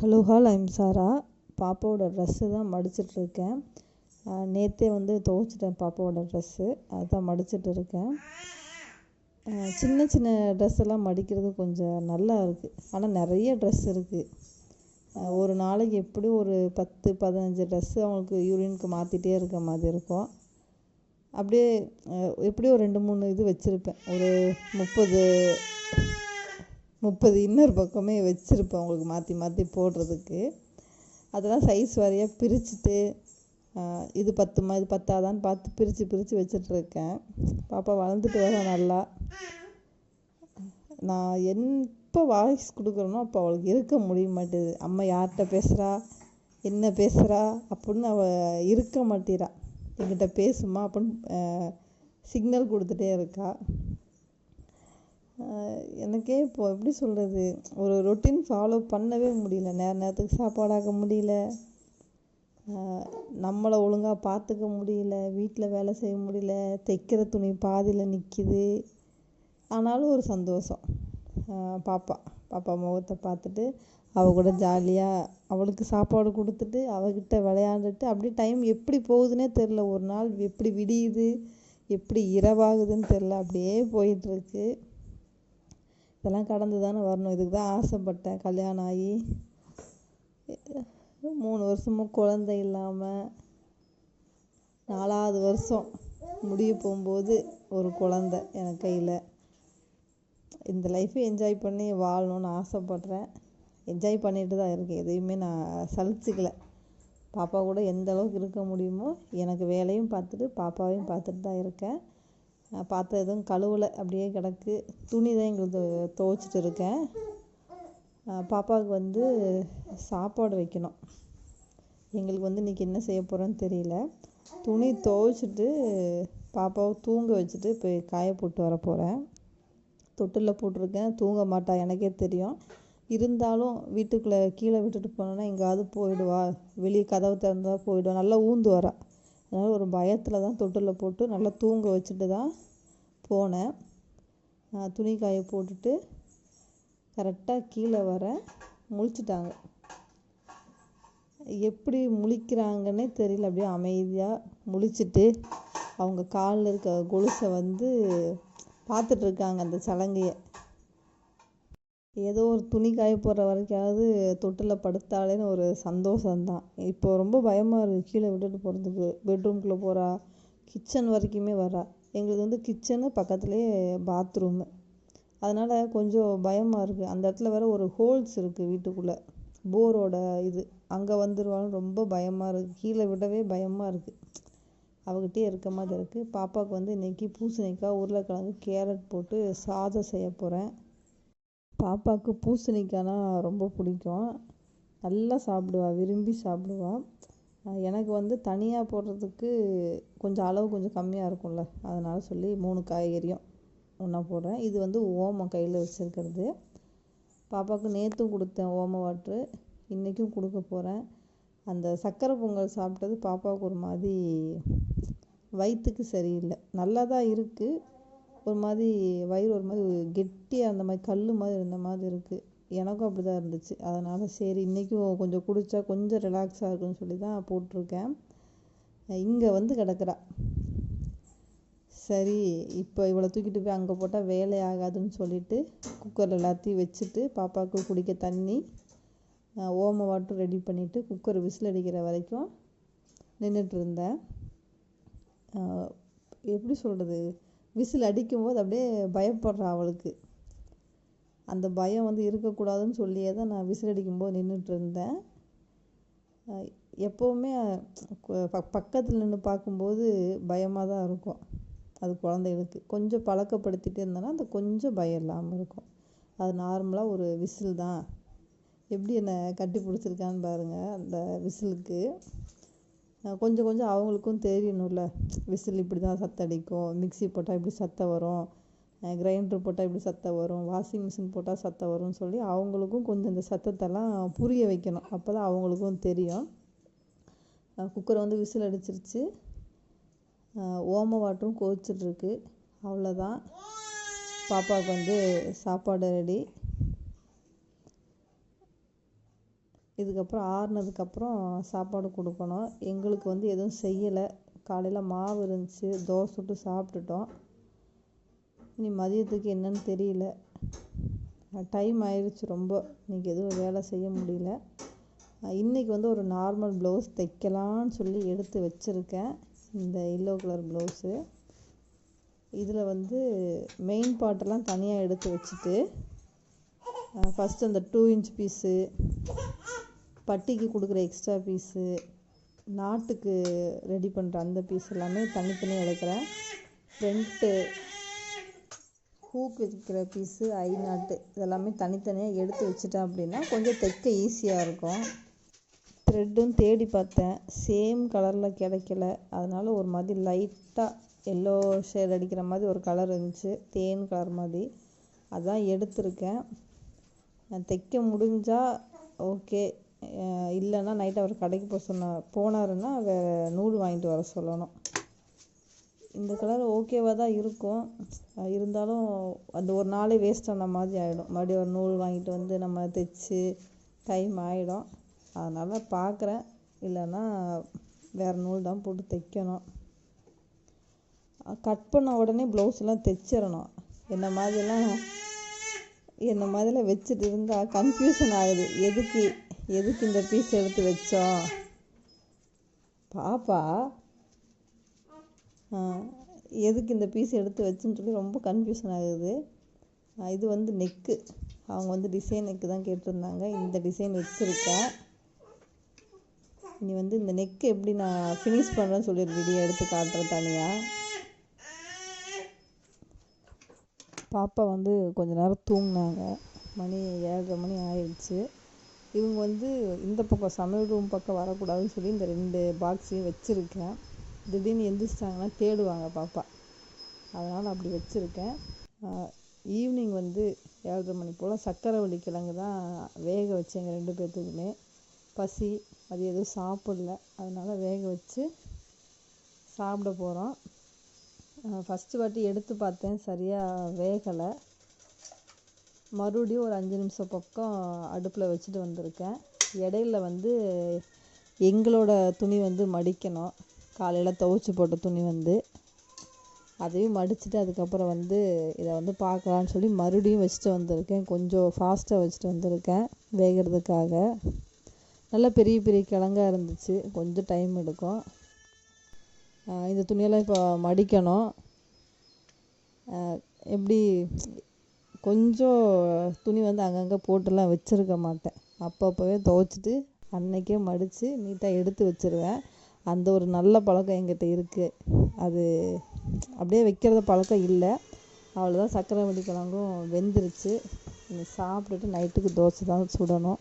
Hello hall I'm சாரா பாப்பாவோட dress தான் மடிச்சிட்ருக்கேன் நேற்றே வந்து துவைச்சிட்டேன் பாப்பாவோட ட்ரெஸ்ஸு அதுதான் மடிச்சிட்டு இருக்கேன். சின்ன சின்ன ட்ரெஸ் எல்லாம் மடிக்கிறது கொஞ்சம் நல்லா இருக்குது ஆனால் நிறைய ட்ரெஸ் இருக்குது ஒரு நாளைக்கு எப்படியும் ஒரு பத்து பதினஞ்சு ட்ரெஸ்ஸு அவங்களுக்கு யூரினுக்கு மாற்றிட்டே இருக்க மாதிரி இருக்கும். அப்படியே எப்படியும் ஒரு ரெண்டு மூணு இது வச்சுருப்பேன். ஒரு முப்பது முப்பது இன்னொரு பக்கமே வச்சுருப்பேன் அவங்களுக்கு மாற்றி மாற்றி போடுறதுக்கு. அதெல்லாம் சைஸ் வாரியாக பிரிச்சுட்டு இது பத்துமா இது பத்தாதான்னு பார்த்து பிரித்து பிரித்து வச்சிட்ருக்கேன் பாப்பா வளர்ந்துட்டு வர நல்லா. நான் எப்போ வாய்ஸ் கொடுக்குறேனோ அப்போ அவளுக்கு இருக்க முடிய மாட்டேது. அம்மா யார்கிட்ட பேசுகிறா என்ன பேசுகிறா அப்படின்னு அவள் இருக்க மாட்டேறா. என்கிட்ட பேசுமா அப்படின்னு சிக்னல் கொடுத்துட்டே இருக்கா. எனக்கே இப்போ எப்படி சொல்கிறது ஒரு ரொட்டீன் ஃபாலோ பண்ணவே முடியல. நேர நேரத்துக்கு சாப்பாடாக்க முடியல. நம்மளை ஒழுங்காக பார்த்துக்க முடியல. வீட்டில் வேலை செய்ய முடியல. தைக்கிற துணி பாதியில் நிற்கிது ஆனாலும் ஒரு சந்தோஷம். பாப்பா. பாப்பா முகத்தை பார்த்துட்டு அவள் கூட ஜாலியாக அவளுக்கு சாப்பாடு கொடுத்துட்டு அவகிட்ட விளையாண்டுட்டு அப்படியே டைம் எப்படி போகுதுன்னே தெரில ஒரு நாள் எப்படி விடியுது எப்படி இரவாகுதுன்னு தெரில அப்படியே போயிட்டுருக்கு இதெல்லாம் கடந்து தானே வரணும். இதுக்கு தான் ஆசைப்பட்டேன். கல்யாணம் ஆகி மூணு வருஷமும் குழந்தை இல்லாமல் நாலாவது வருஷம் முடிய போகும்போது ஒரு குழந்த எனக்கு கையில். இந்த லைஃப்பை என்ஜாய் பண்ணி வாழணும்னு ஆசைப்பட்றேன். என்ஜாய் பண்ணிட்டு தான் இருக்கேன். எதையுமே நான் சலிச்சிக்கல. பாப்பா கூட எந்த அளவுக்கு இருக்க முடியுமோ எனக்கு வேலையும் பார்த்துட்டு பாப்பாவையும் பார்த்துட்டு தான் இருக்கேன். பாத்திரம் எதுவும் கழுவலை அப்படியே கிடக்கு. துணி தான் எங்களுக்கு துவைச்சிட்டு இருக்கேன். பாப்பாவுக்கு வந்து சாப்பாடு வைக்கணும். எங்களுக்கு வந்து இன்றைக்கி என்ன செய்ய போகிறோன்னு தெரியல. துணி துவைச்சிட்டு பாப்பாவை தூங்க வச்சுட்டு போய் காய போட்டு வர போகிறேன் தொட்டிலில் போட்டிருக்கேன். தூங்க மாட்டா எனக்கே தெரியும். இருந்தாலும் வீட்டுக்குள்ளே கீழே விட்டுட்டு போனோன்னா எங்கேயாவது போயிடுவா. வெளியே கதவு திறந்தால் போயிடுவா. நல்லா ஊந்து வரா அதனால் ஒரு பயத்தில் தான் தொட்டிலில் போட்டு நல்லா தூங்க வச்சுட்டு தான் போனேன். துணி காய போட்டுட்டு கரெக்டாக கீழே வர முழிச்சிட்டாங்க. எப்படி முழிக்கிறாங்கன்னே தெரியல அப்படியே அமைதியாக முழிச்சிட்டு அவங்க காலில் இருக்க கொலுசை வந்து பார்த்துட்ருக்காங்க அந்த சலங்கையை. ஏதோ ஒரு துணி காய போடுற வரைக்காவது தொட்டில் படுத்தாலேன்னு ஒரு சந்தோஷம்தான். இப்போ ரொம்ப பயமாக இருக்குது கீழே விட்டுட்டு போகிறதுக்கு பெட்ரூம்குள்ளே போகிறா கிச்சன் வரைக்குமே வரா. எங்களுக்கு வந்து கிச்சனு பக்கத்துலேயே பாத்ரூமு. அதனால் கொஞ்சம் பயமாக இருக்குது அந்த இடத்துல வேறு ஒரு ஹோல்ஸ் இருக்குது வீட்டுக்குள்ளே. போரோட இது. அங்கே வந்துடுவான்னு ரொம்ப பயமாக இருக்குது கீழே விடவே பயமாக இருக்குது அவகிட்டே இருக்க மாதிரி இருக்குது பாப்பாவுக்கு வந்து இன்றைக்கி பூசணிக்காய் உருளைக்கிழங்கு கேரட் போட்டு சாதம் செய்ய போகிறேன் பாப்பாவுக்கு பூசணிக்காய்னா ரொம்ப பிடிக்கும். நல்லா சாப்பிடுவா விரும்பி சாப்பிடுவா. எனக்கு வந்து தனியாக போடுறதுக்கு கொஞ்சம் அளவு கொஞ்சம் கம்மியாக இருக்கும்ல. அதனால் சொல்லி மூணு காய்கறியும் ஒன்றா போடுறேன். இது வந்து ஓமம் கையில் வச்சுருக்கிறது. பாப்பாவுக்கு நேற்றும் கொடுத்தேன் ஓம வாட்ரு இன்றைக்கும் கொடுக்க போகிறேன் அந்த சர்க்கரை பொங்கல் சாப்பிட்டது பாப்பாவுக்கு ஒரு மாதிரி வயிற்றுக்கு சரியில்லை. நல்லா தான் இருக்குது ஒரு மாதிரி வயிறு ஒரு மாதிரி கெட்டியாக அந்த மாதிரி கல் மாதிரி இருந்த மாதிரி இருக்குது எனக்கும் அப்படி தான் இருந்துச்சு. அதனால் சரி இன்றைக்கும் கொஞ்சம் குடித்தா கொஞ்சம் ரிலாக்ஸாக இருக்கும்னு சொல்லி தான் போட்டிருக்கேன். இங்கே வந்து கிடக்குறா. சரி இப்போ இவ்வளோ தூக்கிட்டு போய் அங்கே போட்டால் வேலை ஆகாதுன்னு சொல்லிட்டு குக்கர் எல்லாத்தையும் வச்சுட்டு பாப்பாவுக்கு குடிக்க தண்ணி ஓம வாட்டர் ரெடி பண்ணிவிட்டு குக்கர் விசில் அடிக்கிற வரைக்கும் நின்றுட்டு இருந்தேன். எப்படி சொல்கிறது விசில் அடிக்கும்போது அப்படியே பயப்படுறா அவளுக்கு. அந்த பயம் வந்து இருக்கக்கூடாதுன்னு சொல்லியே தான் நான் விசில் அடிக்கும்போது நின்றுட்டு இருந்தேன். எப்போவுமே பக்கத்தில் நின்று பார்க்கும்போது பயமாக தான் இருக்கும். அது குழந்தைகளுக்கு. கொஞ்சம் பழக்கப்படுத்திகிட்டே இருந்தேன்னா அந்த கொஞ்சம் பயம் இல்லாமல் இருக்கும். அது நார்மலாக ஒரு விசில் தான். எப்படி என்னை கட்டி பிடிச்சிருக்கான்னு பாருங்கள் அந்த விசிலுக்கு. கொஞ்சம் கொஞ்சம் அவங்களுக்கும் தெரியணும்ல. விசில் இப்படி தான் சத்தம் அடிக்கும். மிக்சி போட்டால் இப்படி சத்தம் வரும். கிரைண்டர் போட்டால் இப்படி சத்தம் வரும். வாஷிங் மிஷின் போட்டால் சத்தம் வரும்னு சொல்லி அவங்களுக்கும் கொஞ்சம் இந்த சத்தத்தெல்லாம் புரிய வைக்கணும். அப்போ தான் அவங்களுக்கும் தெரியும். குக்கரை வந்து விசில் அடிச்சிருச்சு. ஓம வாட்டரும் கொதிச்சிட்ருக்கு அவ்வளோதான் பாப்பாவுக்கு வந்து சாப்பாடு ரெடி இதுக்கப்புறம் ஆறுனதுக்கப்புறம் சாப்பாடு கொடுக்கணும். எங்களுக்கு வந்து எதுவும் செய்யலை. காலையில் மாவு இருந்துச்சு. தோசை சுட்டு சாப்பிட்டுட்டோம். இனி மதியத்துக்கு என்னன்னு தெரியல. டைம் ஆயிடுச்சு ரொம்ப. இன்றைக்கி எதுவும் வேலை செய்ய முடியல. இன்றைக்கி வந்து ஒரு நார்மல் ப்ளவுஸ் தைக்கலான்னு சொல்லி எடுத்து வச்சுருக்கேன். இந்த எல்லோ கலர் ப்ளவுஸு இதில் வந்து மெயின் பார்ட்டெல்லாம் தனியாக எடுத்து வச்சுட்டு ஃபஸ்ட்டு அந்த டூ இன்ச் பீஸு பட்டிக்கு கொடுக்குற எக்ஸ்ட்ரா பீஸு நாட்டுக்கு ரெடி பண்ணுற அந்த பீஸ் எல்லாமே தனித்தனியாக எடுக்கிறேன் ஃப்ரண்ட்டு ஹூக் வைக்கிற பீஸு ஐ நாட்டு இதெல்லாமே தனித்தனியாக எடுத்து வச்சுட்டேன் அப்படின்னா கொஞ்சம் தைக்க ஈஸியாக இருக்கும். த்ரெட்டும் தேடி பார்த்தேன். சேம் கலரில் கிடைக்கல. அதனால் ஒரு மாதிரி லைட்டாக எல்லோ ஷேட் அடிக்கிற மாதிரி ஒரு கலர் இருந்துச்சு. தேன் கலர் மாதிரி. அதான் எடுத்திருக்கேன். தைக்க முடிஞ்சால் ஓகே இல்லைன்னா நைட் அவர் கடைக்கு போக சொன்ன போனாருன்னா வேறு நூல் வாங்கிட்டு வர சொல்லணும். இந்த கலர் ஓகேவாக தான் இருக்கும். இருந்தாலும் அந்த ஒரு நாளே வேஸ்ட் ஆன மாதிரி ஆகிடும் மறுபடியும் ஒரு நூல் வாங்கிட்டு வந்து நம்ம தைச்சி டைம் ஆகிடும் அதனால் பார்க்குறேன் இல்லைன்னா வேறு நூல் தான் போட்டு தைக்கணும். கட் பண்ண உடனே ப்ளவுஸ்லாம் தைச்சிடணும். என்ன மாதிரிலாம் என்ன மாதிரிலாம் வச்சுட்டு இருந்தால் கன்ஃபியூஷன் ஆகுது. எதுக்கு எதுக்கு இந்த பீஸ் எடுத்து வச்சோம் பாப்பா. எதுக்கு இந்த பீஸ் எடுத்து வச்சுன்னு சொல்லி ரொம்ப கன்ஃபியூஷன் ஆகுது. இது வந்து நெக்கு அவங்க வந்து டிசைன் நெக்கு தான் கேட்டிருந்தாங்க. இந்த டிசைன் வச்சுருக்கேன் இனி வந்து இந்த நெக்கு எப்படி நான் ஃபினிஷ் பண்ணுறேன்னு சொல்லி வீடியோ எடுத்து காட்டுறேன் தனியாக பாப்பா வந்து கொஞ்ச நேரம் தூங்கினாங்க. மணி ஏழரை மணி ஆயிடுச்சு. இவங்க வந்து இந்த பக்கம் சமையல் ரூம் பக்கம் வரக்கூடாதுன்னு சொல்லி இந்த ரெண்டு பாக்ஸையும் வச்சுருக்கேன். திடீர்னு எந்திரிச்சிட்டாங்கன்னா தேடுவாங்க பாப்பா. அதனால் அப்படி வச்சுருக்கேன். ஈவினிங் வந்து ஏழரை மணி போல் சக்கரவள்ளி கிழங்கு தான் வேக வச்சேங்க ரெண்டு பேர்த்துக்குமே பசி அது எதுவும் சாப்பிடல. அதனால் வேக வச்சு சாப்பிட போகிறோம் ஃபஸ்ட்டு வாட்டி எடுத்து பார்த்தேன். சரியாக வேகலை. மறுபடியும் ஒரு அஞ்சு நிமிஷம் பக்கம் அடுப்பில் வச்சுட்டு வந்திருக்கேன். இடையில வந்து எங்களோட துணி வந்து மடிக்கணும். காலையில் துவைச்சி போட்ட துணி வந்து. அதையும் மடிச்சுட்டு அதுக்கப்புறம் வந்து இதை வந்து பார்க்கலான்னு சொல்லி மறுபடியும் வச்சுட்டு வந்திருக்கேன். கொஞ்சம் ஃபாஸ்ட்டாக வச்சுட்டு வந்திருக்கேன் வேகிறதுக்காக. நல்லா பெரிய பெரிய கிழங்காக இருந்துச்சு. கொஞ்சம் டைம் எடுக்கும். இந்த துணியெல்லாம் இப்போ மடிக்கணும். எப்படி கொஞ்சம் துணி வந்து அங்கங்கே போட்டுலாம் வச்சுருக்க மாட்டேன். அப்பப்போவே துவைச்சிட்டு அன்னைக்கே மடித்து நீட்டாக எடுத்து வச்சுருவேன். அந்த ஒரு நல்ல பழக்கம் என்கிட்ட இருக்குது அது அப்படியே வைக்கிறத பழக்கம் இல்லை. அவ்வளோதான் சக்கரவள்ளி கிழங்கும் வெந்துருச்சு. இனி சாப்பிட்டுட்டு நைட்டுக்கு தோசை தான் சுடணும்.